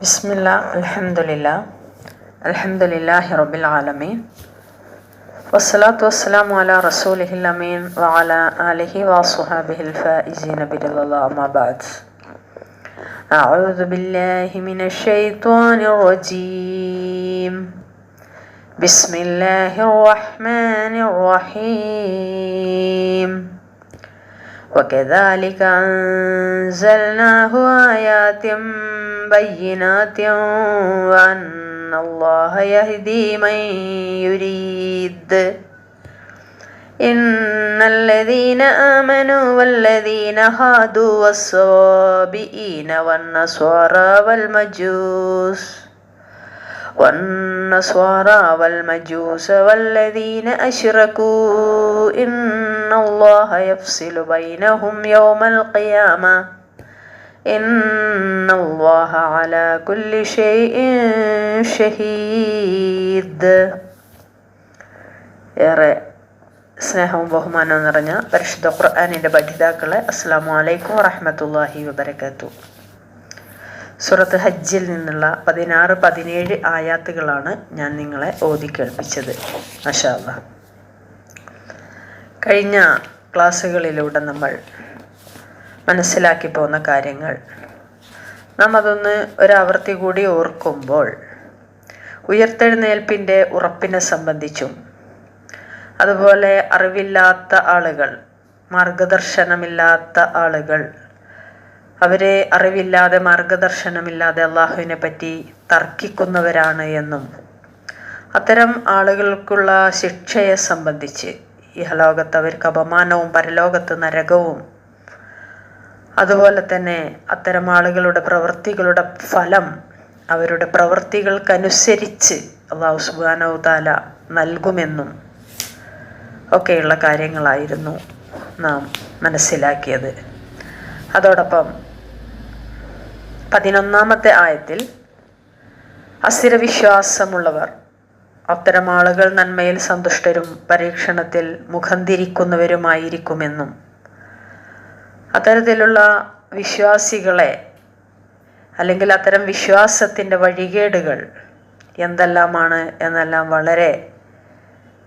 بسم الله الحمد لله الحمد لله رب العالمين والصلاة والسلام على رسوله الأمين وعلى آله وصحبه الفائزين برضا الله أما بعد أعوذ بالله من الشيطان الرجيم بسم الله الرحمن الرحيم وكذلك أنزلناه آيات بينات وأن الله يهدي من يريد. إن الذين آمنوا والذين هادوا والصابئين والنصارى والمجوس والنصارى والمجوس والذين أشركوا إن الله يفصل بينهم يوم القيامة إن الله على كل شيء شهيد ഏറെ സ്നേഹവും ബഹുമാനവും നിറഞ്ഞ പരിശുദ്ധ ഖുർആാനിൻ്റെ പഠിതാക്കളെ അസ്സാം വലൈക്കും വറഹമത്തല്ലാഹി വബർക്കാത്തു സുറത്ത് ഹജ്ജിൽ നിന്നുള്ള പതിനാറ് പതിനേഴ് ആയാത്തുകളാണ് ഞാൻ നിങ്ങളെ ഓതി കേൾപ്പിച്ചത്. മഷാല്ല കഴിഞ്ഞ ക്ലാസ്സുകളിലൂടെ നമ്മൾ മനസ്സിലാക്കി പോകുന്ന കാര്യങ്ങൾ. നാം അതൊന്ന് ഒരാവർത്തി കൂടി ഓർക്കുമ്പോൾ ഉയർത്തെഴുന്നേൽപ്പിന്റെ ഉറപ്പിനെ സംബന്ധിച്ചും അതുപോലെ അറിവില്ലാത്ത ആളുകൾ മാർഗദർശനമില്ലാത്ത ആളുകൾ അവരെ അറിവില്ലാതെ മാർഗദർശനമില്ലാതെ അള്ളാഹുവിനെ പറ്റി തർക്കിക്കുന്നവരാണ് എന്നും അത്തരം ആളുകൾക്കുള്ള ശിക്ഷയെ സംബന്ധിച്ച് ഇഹലോകത്ത് അവർക്ക് അപമാനവും പരലോകത്ത് നരകവും അതുപോലെ തന്നെ അത്തരം ആളുകളുടെ പ്രവൃത്തികളുടെ ഫലം അവരുടെ പ്രവൃത്തികൾക്കനുസരിച്ച് അള്ളാഹു സുബാനവ് താല നൽകുമെന്നും ഒക്കെയുള്ള കാര്യങ്ങളായിരുന്നു നാം മനസ്സിലാക്കിയത്. അതോടൊപ്പം പതിനൊന്നാമത്തെ ആയത്തിൽ അസ്ഥിരവിശ്വാസമുള്ളവർ അത്തരം ആളുകൾ നന്മയിൽ സന്തുഷ്ടരും പരീക്ഷണത്തിൽ മുഖം തിരിക്കുന്നവരുമായിരിക്കുമെന്നും അത്തരത്തിലുള്ള വിശ്വാസികളെ അല്ലെങ്കിൽ അത്തരം വിശ്വാസത്തിന്റെ വഴികേടുകൾ എന്തെല്ലാമാണ് എന്നെല്ലാം വളരെ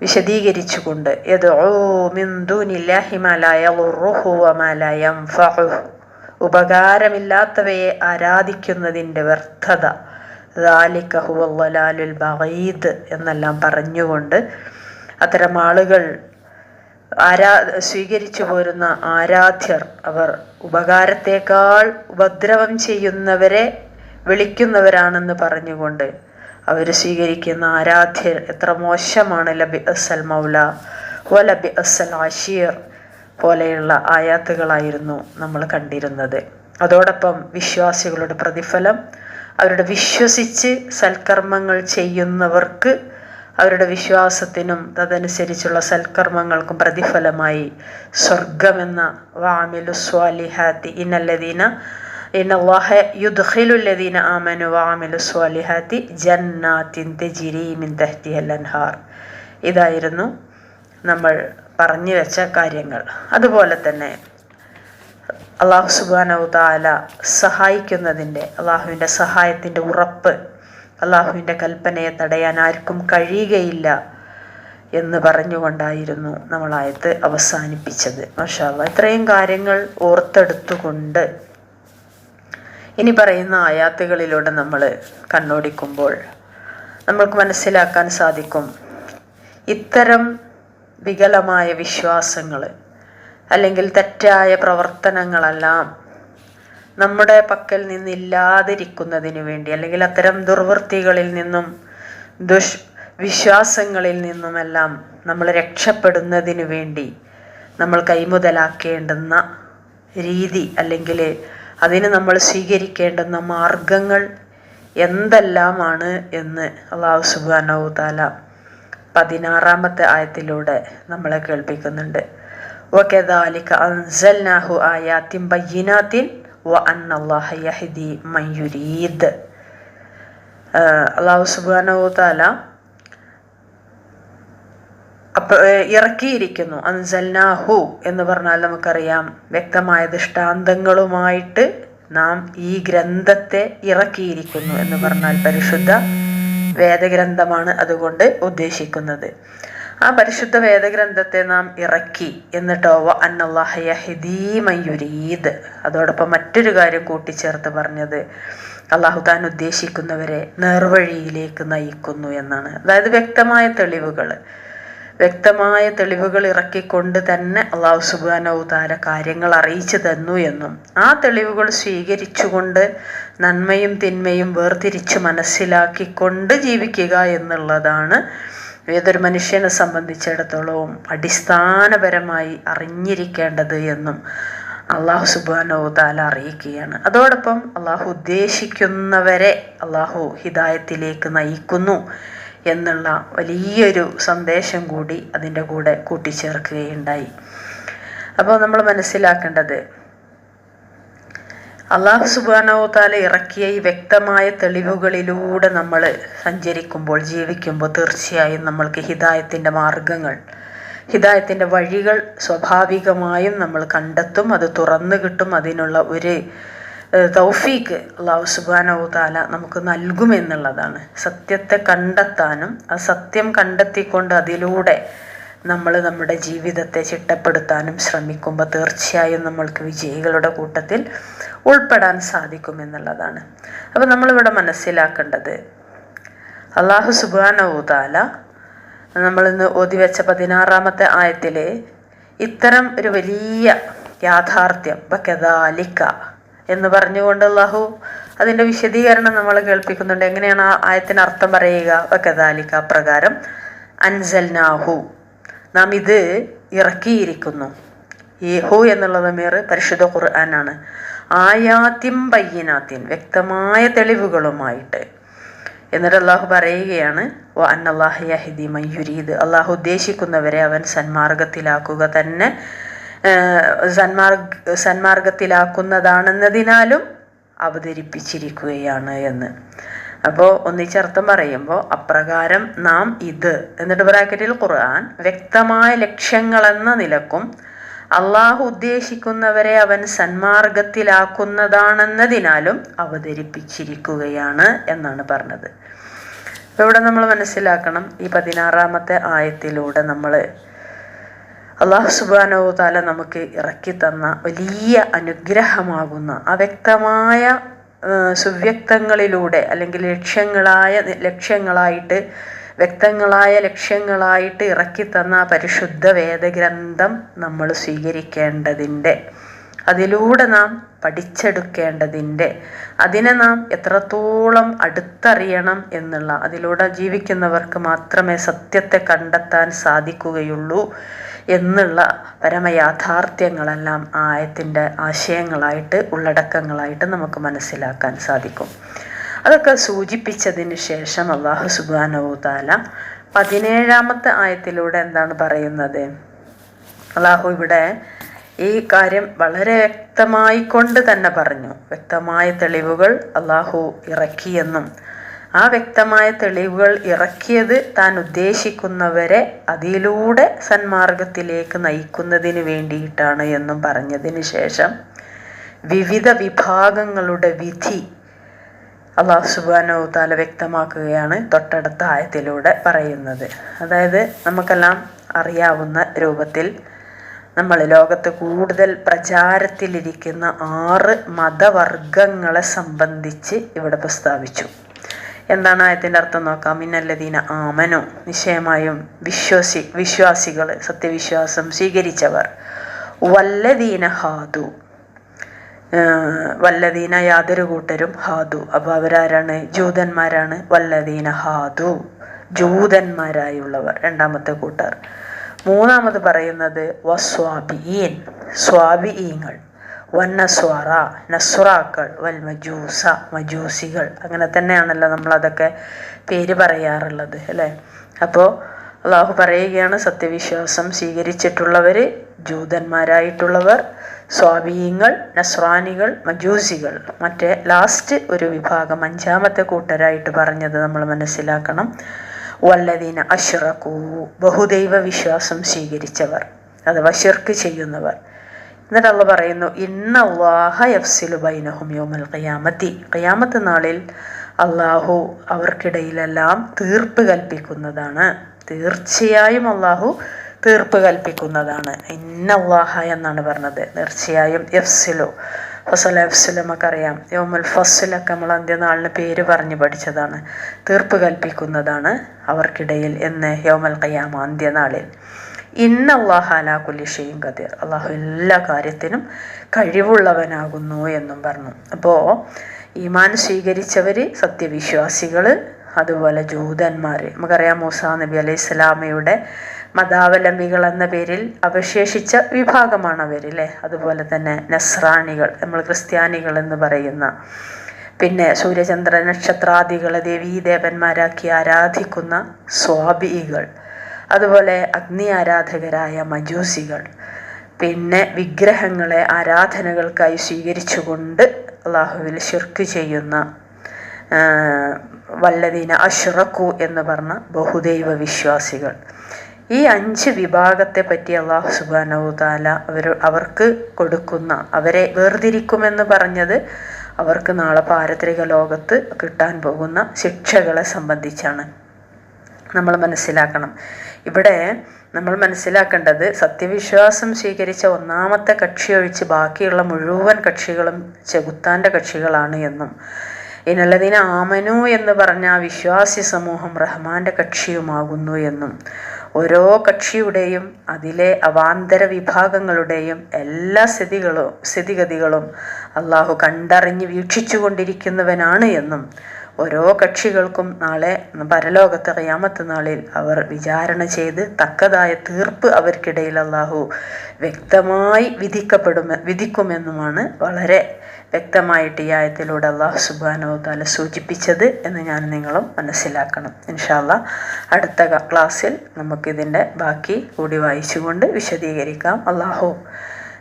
വിശദീകരിച്ചുകൊണ്ട് ഉപകാരമില്ലാത്തവയെ ആരാധിക്കുന്നതിന്റെ വ്യർത്ഥത. ദാലിക്കഹുവലാലുൽ ബഹീദ് എന്നെല്ലാം പറഞ്ഞുകൊണ്ട് അത്തരം ആളുകൾ ആരാ സ്വീകരിച്ചു പോരുന്ന ആരാധ്യർ അവർ ഉപകാരത്തേക്കാൾ ഉപദ്രവം ചെയ്യുന്നവരെ വിളിക്കുന്നവരാണെന്ന് പറഞ്ഞുകൊണ്ട് അവർ സ്വീകരിക്കുന്ന ആരാധ്യർ എത്ര മോശമാണ്. ലബി അസൽ മൗല വലബി ലബി അസൽ ആഷീർ പോലെയുള്ള ആയാത്തുകളായിരുന്നു നമ്മൾ കണ്ടിരുന്നത്. അതോടൊപ്പം വിശ്വാസികളുടെ പ്രതിഫലം അവരുടെ വിശ്വസിച്ച് സൽക്കർമ്മങ്ങൾ ചെയ്യുന്നവർക്ക് അവരുടെ വിശ്വാസത്തിനും തദനുസരിച്ചുള്ള സൽക്കർമ്മങ്ങൾക്കും പ്രതിഫലമായി. സ്വർഗമെന്ന വാമിലു സ്വാലിഹാത്തി ഇന്നല്ലദീന ഇന്നല്ലാഹ യുദ്ഖിലുല്ലദീന ആമനു വാമിലു സ്വാലിഹാത്തി ജന്നാത്തിൻ തെജിരി മിൻ തഹ്തിഹൽ അൻഹാർ. ഇതായിരുന്നു നമ്മൾ പറഞ്ഞു വെച്ച കാര്യങ്ങൾ. അതുപോലെ തന്നെ അള്ളാഹു സുബാനവ് താല സഹായിക്കുന്നതിന്റെ അള്ളാഹുവിന്റെ സഹായത്തിന്റെ ഉറപ്പ് അള്ളാഹുവിന്റെ കൽപ്പനയെ തടയാൻ ആർക്കും കഴിയുകയില്ല എന്ന് പറഞ്ഞുകൊണ്ടായിരുന്നു നമ്മളായത് അവസാനിപ്പിച്ചത്. മഷാല്ല ഇത്രയും കാര്യങ്ങൾ ഓർത്തെടുത്തുകൊണ്ട് ഇനി പറയുന്ന ആയാത്തുകളിലൂടെ നമ്മൾ കണ്ണോടിക്കുമ്പോൾ നമ്മൾക്ക് മനസ്സിലാക്കാൻ സാധിക്കും ഇത്തരം വികലമായ വിശ്വാസങ്ങൾ അല്ലെങ്കിൽ തെറ്റായ പ്രവർത്തനങ്ങളെല്ലാം നമ്മുടെ പക്കൽ നിന്നില്ലാതിരിക്കുന്നതിന് വേണ്ടി അല്ലെങ്കിൽ അത്തരം ദുർവൃത്തികളിൽ നിന്നും ദുഷ് വിശ്വാസങ്ങളിൽ നിന്നുമെല്ലാം നമ്മൾ രക്ഷപ്പെടുന്നതിന് വേണ്ടി നമ്മൾ കൈമുതലാക്കേണ്ടുന്ന രീതി അല്ലെങ്കിൽ അതിന് നമ്മൾ സ്വീകരിക്കേണ്ടുന്ന മാർഗങ്ങൾ എന്തെല്ലാമാണ് എന്ന് അള്ളാഹു സുബാനവു താല പതിനാറാമത്തെ ആയത്തിലൂടെ നമ്മളെ കേൾപ്പിക്കുന്നുണ്ട് وكذلك أنزلناه آيات بينات وأن الله يهدي من يريد അള്ളാഹു സുബാനവു താല അപ്പോൾ ഇറക്കിയിരിക്കുന്നു അൻസൽനാഹു എന്ന് പറഞ്ഞാൽ നമുക്കറിയാം വ്യക്തമായ ദൃഷ്ടാന്തങ്ങളുമായിട്ട് നാം ഈ ഗ്രന്ഥത്തെ ഇറക്കിയിരിക്കുന്നു എന്ന് പറഞ്ഞാൽ പരിശുദ്ധ വേദഗ്രന്ഥമാണ് അതുകൊണ്ട് ഉദ്ദേശിക്കുന്നത്. ആ പരിശുദ്ധ വേദഗ്രന്ഥത്തെ നാം ഇറക്കി എന്നിട്ടോ അന്നല്ലാഹയഹിദീമയുരീദ് അതോടൊപ്പം മറ്റൊരു കാര്യം കൂട്ടിച്ചേർത്ത് പറഞ്ഞത് അള്ളാഹു താൻ ഉദ്ദേശിക്കുന്നവരെ നേർവഴിയിലേക്ക് നയിക്കുന്നു എന്നാണ്. അതായത് വ്യക്തമായ തെളിവുകൾ വ്യക്തമായ തെളിവുകൾ ഇറക്കിക്കൊണ്ട് തന്നെ അള്ളാഹു സുബാനവു താര കാര്യങ്ങൾ അറിയിച്ചു തന്നു എന്നും. ആ തെളിവുകൾ സ്വീകരിച്ചുകൊണ്ട് നന്മയും തിന്മയും വേർതിരിച്ച് മനസ്സിലാക്കിക്കൊണ്ട് ജീവിക്കുക എന്നുള്ളതാണ് ഏതൊരു മനുഷ്യനെ സംബന്ധിച്ചിടത്തോളവും അടിസ്ഥാനപരമായി അറിഞ്ഞിരിക്കേണ്ടത് എന്നും അള്ളാഹു സുബാനോ താല അറിയിക്കുകയാണ്. അതോടൊപ്പം അള്ളാഹു ഉദ്ദേശിക്കുന്നവരെ അള്ളാഹു ഹിദായത്തിലേക്ക് നയിക്കുന്നു. എന്നുള്ള വലിയൊരു സന്ദേശം കൂടി അതിന്റെ കൂടെ കൂട്ടിച്ചേർക്കുകയുണ്ടായി. അപ്പോൾ നമ്മൾ മനസ്സിലാക്കേണ്ടത് അള്ളാഹു സുബാനോത്താല ഇറക്കിയ ഈ വ്യക്തമായ തെളിവുകളിലൂടെ നമ്മൾ സഞ്ചരിക്കുമ്പോൾ ജീവിക്കുമ്പോൾ തീർച്ചയായും നമ്മൾക്ക് ഹിതായത്തിന്റെ മാർഗങ്ങൾ ഹിതായത്തിന്റെ വഴികൾ സ്വാഭാവികമായും നമ്മൾ കണ്ടെത്തും അത് തുറന്നു കിട്ടും അതിനുള്ള ഒരു തൗഫീക്ക് അള്ളാഹു സുബാനോ താല നമുക്ക് നൽകുമെന്നുള്ളതാണ്. സത്യത്തെ കണ്ടെത്താനും ആ സത്യം കണ്ടെത്തിക്കൊണ്ട് അതിലൂടെ നമ്മൾ നമ്മുടെ ജീവിതത്തെ ചിട്ടപ്പെടുത്താനും ശ്രമിക്കുമ്പോൾ തീർച്ചയായും നമ്മൾക്ക് വിജയികളുടെ കൂട്ടത്തിൽ ഉൾപ്പെടാൻ സാധിക്കുമെന്നുള്ളതാണ്. അപ്പോൾ നമ്മളിവിടെ മനസ്സിലാക്കേണ്ടത് അള്ളാഹു സുബാനോ താല നമ്മളിന്ന് ഓതി വെച്ച പതിനാറാമത്തെ ആയത്തിലെ ഇത്തരം ഒരു വലിയ യാഥാർത്ഥ്യം ബക്കദാലിക്ക എന്ന് പറഞ്ഞുകൊണ്ട് അള്ളാഹു അതിന്റെ വിശദീകരണം നമ്മൾ കേൾപ്പിക്കുന്നുണ്ട്. എങ്ങനെയാണ് ആ ആയത്തിന് അർത്ഥം പറയുക? കഥാലിക്ക പ്രകാരം അൻസൽനാഹു. നാം ഇത് ഇറക്കിയിരിക്കുന്നു. ഈ ഹു എന്നുള്ള മീർ പരിശുദ്ധ ഖുർആനാണ്. ആയാത്തിം പയ്യനാത്തിൻ വ്യക്തമായ തെളിവുകളുമായിട്ട്. എന്നിട്ട് അള്ളാഹു പറയുകയാണ് ഓ യഹിദി മയ്യുരീദ് അള്ളാഹു ഉദ്ദേശിക്കുന്നവരെ അവൻ സന്മാർഗത്തിലാക്കുക തന്നെ. സന്മാർഗ സന്മാർഗത്തിലാക്കുന്നതാണെന്നതിനാലും അവതരിപ്പിച്ചിരിക്കുകയാണ് എന്ന്. അപ്പോൾ ഒന്നിച്ചർത്ഥം പറയുമ്പോൾ അപ്രകാരം നാം ഇത് എന്നിട്ട് ബ്രാക്കറ്റിൽ ഖുർആൻ വ്യക്തമായ ലക്ഷ്യങ്ങളെന്ന നിലക്കും അള്ളാഹു ഉദ്ദേശിക്കുന്നവരെ അവൻ സന്മാർഗത്തിലാക്കുന്നതാണെന്നതിനാലും അവതരിപ്പിച്ചിരിക്കുകയാണ് എന്നാണ് പറഞ്ഞത്. ഇവിടെ നമ്മൾ മനസ്സിലാക്കണം ഈ പതിനാറാമത്തെ ആയത്തിലൂടെ നമ്മൾ അള്ളാഹു സുബാനോ താല നമുക്ക് ഇറക്കി തന്ന വലിയ അനുഗ്രഹമാകുന്ന അവ്യക്തമായ സുവ്യക്തങ്ങളിലൂടെ അല്ലെങ്കിൽ ലക്ഷ്യങ്ങളായ ലക്ഷ്യങ്ങളായിട്ട് വ്യക്തങ്ങളായ ലക്ഷ്യങ്ങളായിട്ട് ഇറക്കി തന്ന പരിശുദ്ധ വേദഗ്രന്ഥം നമ്മൾ സ്വീകരിക്കേണ്ടതിന്റെ അതിലൂടെ നാം പഠിച്ചെടുക്കേണ്ടതിന്റെ അതിനെ നാം എത്രത്തോളം അടുത്തറിയണം എന്നുള്ള അതിലൂടെ ജീവിക്കുന്നവർക്ക് മാത്രമേ സത്യത്തെ കണ്ടെത്താൻ സാധിക്കുകയുള്ളൂ. എന്നുള്ള പരമയാഥാർത്ഥ്യങ്ങളെല്ലാം ആയത്തിന്റെ ആശയങ്ങളായിട്ട് ഉള്ളടക്കങ്ങളായിട്ട് നമുക്ക് മനസ്സിലാക്കാൻ സാധിക്കും. അതൊക്കെ സൂചിപ്പിച്ചതിന് ശേഷം അള്ളാഹു സുബാനോ താല പതിനേഴാമത്തെ ആയത്തിലൂടെ എന്താണ് പറയുന്നത്? അള്ളാഹു ഇവിടെ ഈ കാര്യം വളരെ വ്യക്തമായിക്കൊണ്ട് തന്നെ പറഞ്ഞു. വ്യക്തമായ തെളിവുകൾ അള്ളാഹു ഇറക്കിയെന്നും ആ വ്യക്തമായ തെളിവുകൾ ഇറക്കിയത് താൻ ഉദ്ദേശിക്കുന്നവരെ അതിലൂടെ സന്മാർഗത്തിലേക്ക് നയിക്കുന്നതിന് വേണ്ടിയിട്ടാണ് എന്നും പറഞ്ഞതിന് ശേഷം വിവിധ വിഭാഗങ്ങളുടെ വിധി അള്ളാഹു സുബാനോ താല വ്യക്തമാക്കുകയാണ് തൊട്ടടുത്ത ആയത്തിലൂടെ പറയുന്നത്. അതായത് നമുക്കെല്ലാം അറിയാവുന്ന രൂപത്തിൽ നമ്മൾ ലോകത്ത് കൂടുതൽ പ്രചാരത്തിലിരിക്കുന്ന ആറ് മതവർഗങ്ങളെ സംബന്ധിച്ച് ഇവിടെ പ്രസ്താവിച്ചു. എന്താണ് ആയത്തിന്റെ അർത്ഥം നോക്കാം. ഇന്നല്ലദീന ആമനോ. നിശ്ചയമായും വിശ്വസി വിശ്വാസികൾ സത്യവിശ്വാസം സ്വീകരിച്ചവർ. വല്ലദീന ഹാദു. വല്ലദീന യാതൊരു കൂട്ടരും ഹാദു. അപ്പോൾ അവരാരാണ്? ജൂതന്മാരാണ്. വല്ലദീന ഹാദു. ജൂതന്മാരായുള്ളവർ. രണ്ടാമത്തെ കൂട്ടർ. മൂന്നാമത് പറയുന്നത് വസ്വാബിയീൻ. സ്വാബിയീങ്ങൾ. വന്നസ്വാറ നസ്രാക്കൾ വൽ മജൂസ മജൂസികൾ. അങ്ങനെ തന്നെയാണല്ലോ നമ്മളതൊക്കെ പേര് പറയാറുള്ളത് അല്ലേ? അപ്പോൾ അള്ളാഹു പറയുകയാണ് സത്യവിശ്വാസം സ്വീകരിച്ചിട്ടുള്ളവർ ജൂതന്മാരായിട്ടുള്ളവർ സ്വാബീയങ്ങൾ നസ്രാനികൾ മജൂസികൾ. മറ്റേ ലാസ്റ്റ് ഒരു വിഭാഗം അഞ്ചാമത്തെ കൂട്ടരായിട്ട് പറഞ്ഞത് നമ്മൾ മനസ്സിലാക്കണം. വല്ലതീന അഷുറക്കൂ ബഹുദൈവ വിശ്വാസം സ്വീകരിച്ചവർ അഥവാ ഷിർക്ക് ചെയ്യുന്നവർ. എന്നിട്ട് അള്ള പറയുന്നു ഇന്ന അള്ളാഹ യഫ്സിലു ബൈനഹും യോമൽ ഖിയാമത്തി. ഖിയാമത്ത് നാളിൽ അള്ളാഹു അവർക്കിടയിലെല്ലാം തീർപ്പ് കൽപ്പിക്കുന്നതാണ്. തീർച്ചയായും അള്ളാഹു തീർപ്പ് കൽപ്പിക്കുന്നതാണ്. ഇന്ന അള്ളാഹ എന്നാണ് പറഞ്ഞത്. തീർച്ചയായും എഫ്സിലു ഫസൽ എഫ്സിൽ നമുക്കറിയാം യോമുൽ ഫസ്സിലൊക്കെ നമ്മൾ അന്ത്യനാളിന് പേര് പറഞ്ഞ് പഠിച്ചതാണ്. തീർപ്പ് കൽപ്പിക്കുന്നതാണ് അവർക്കിടയിൽ എന്ന് യോമൽ കയ്യാമ അന്ത്യനാളിൽ. ഇന്ന അള്ളാഹ അലാ കുല്ലിഷയും കദീർ അള്ളാഹു എല്ലാ കാര്യത്തിനും കഴിവുള്ളവനാകുന്നു എന്നും പറഞ്ഞു. അപ്പോൾ ഈമാൻ സ്വീകരിച്ചവർ സത്യവിശ്വാസികൾ അതുപോലെ ജൂതന്മാർ നമുക്കറിയാം മൂസ നബി അലൈഹി സ്വലാമയുടെ മതാവലംബികൾ എന്ന പേരിൽ അവശേഷിച്ച വിഭാഗമാണ് അവർ അല്ലേ അതുപോലെ തന്നെ നസ്രാണികൾ നമ്മൾ ക്രിസ്ത്യാനികൾ എന്ന് പറയുന്ന. പിന്നെ സൂര്യചന്ദ്ര നക്ഷത്രാദികളെ ദേവീദേവന്മാരാക്കി ആരാധിക്കുന്ന സ്വാഭികൾ അതുപോലെ അഗ്നി ആരാധകരായ മജൂസികൾ. പിന്നെ വിഗ്രഹങ്ങളെ ആരാധനകൾക്കായി സ്വീകരിച്ചുകൊണ്ട് അള്ളാഹുവിൽ ഷിർക്ക് ചെയ്യുന്ന വല്ലദീന അഷ്റഖു എന്ന് പറഞ്ഞ ബഹുദൈവ വിശ്വാസികൾ. ഈ അഞ്ച് വിഭാഗത്തെ പറ്റി അള്ളാഹു സുബാനവു താല അവർ അവർക്ക് കൊടുക്കുന്ന അവരെ വേർതിരിക്കുമെന്ന് പറഞ്ഞത് അവർക്ക് നാളെ പാരത്രിക ലോകത്ത് കിട്ടാൻ പോകുന്ന ശിക്ഷകളെ സംബന്ധിച്ചാണ്. നമ്മൾ മനസ്സിലാക്കണം. ഇവിടെ നമ്മൾ മനസ്സിലാക്കേണ്ടത് സത്യവിശ്വാസം സ്വീകരിച്ച ഒന്നാമത്തെ കക്ഷി ഒഴിച്ച് ബാക്കിയുള്ള മുഴുവൻ കക്ഷികളും ചെകുത്താന്റെ കക്ഷികളാണ് എന്നും ഇനല്ലതിന് ആമനു എന്ന് പറഞ്ഞ വിശ്വാസി സമൂഹം റഹ്മാന്റെ കക്ഷിയുമാകുന്നു എന്നും ഓരോ കക്ഷിയുടെയും അതിലെ അവാന്തര വിഭാഗങ്ങളുടെയും എല്ലാ സ്ഥിതികളും സ്ഥിതിഗതികളും അള്ളാഹു കണ്ടറിഞ്ഞ് വീക്ഷിച്ചു കൊണ്ടിരിക്കുന്നവനാണ് എന്നും ഓരോ കക്ഷികൾക്കും നാളെ പരലോകത്തെ അറിയാമത്തെ നാളിൽ അവർ വിചാരണ ചെയ്ത് തക്കതായ തീർപ്പ് അവർക്കിടയിൽ അള്ളാഹു വ്യക്തമായി വിധിക്കപ്പെടും വിധിക്കുമെന്നുമാണ് വളരെ വ്യക്തമായിട്ട് ഈ ആയത്തിലൂടെ അള്ളാഹു സുബാനോ താല സൂചിപ്പിച്ചത് എന്ന് ഞാൻ നിങ്ങളും മനസ്സിലാക്കണം. ഇൻഷാല്ല അടുത്ത ക്ലാസ്സിൽ നമുക്കിതിന്റെ ബാക്കി കൂടി വായിച്ചുകൊണ്ട് വിശദീകരിക്കാം. അള്ളാഹു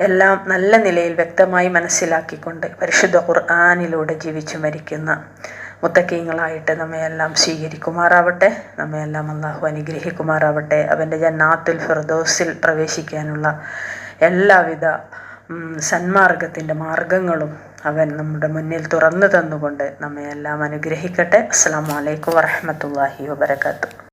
എല്ലാം നല്ല നിലയിൽ വ്യക്തമായി മനസ്സിലാക്കിക്കൊണ്ട് പരിശുദ്ധ ഖുർആാനിലൂടെ ജീവിച്ചു മരിക്കുന്ന മുത്തക്കീങ്ങളായിട്ട് നമ്മയെല്ലാം സ്വീകരിക്കുമാറാവട്ടെ. നമ്മയെല്ലാം അള്ളാഹു അനുഗ്രഹിക്കുമാറാവട്ടെ. അവന്റെ ജന്നാത്തുൽ ഫിർദോസിൽ പ്രവേശിക്കാനുള്ള എല്ലാവിധ സന്മാർഗത്തിന്റെ മാർഗങ്ങളും അവൻ നമ്മുടെ മുന്നിൽ തുറന്നു തന്നുകൊണ്ട് നമ്മയെല്ലാം അനുഗ്രഹിക്കട്ടെ. അസ്സാം വലൈക്കും വറഹമത്തല്ലാഹി വാബർക്കാത്തു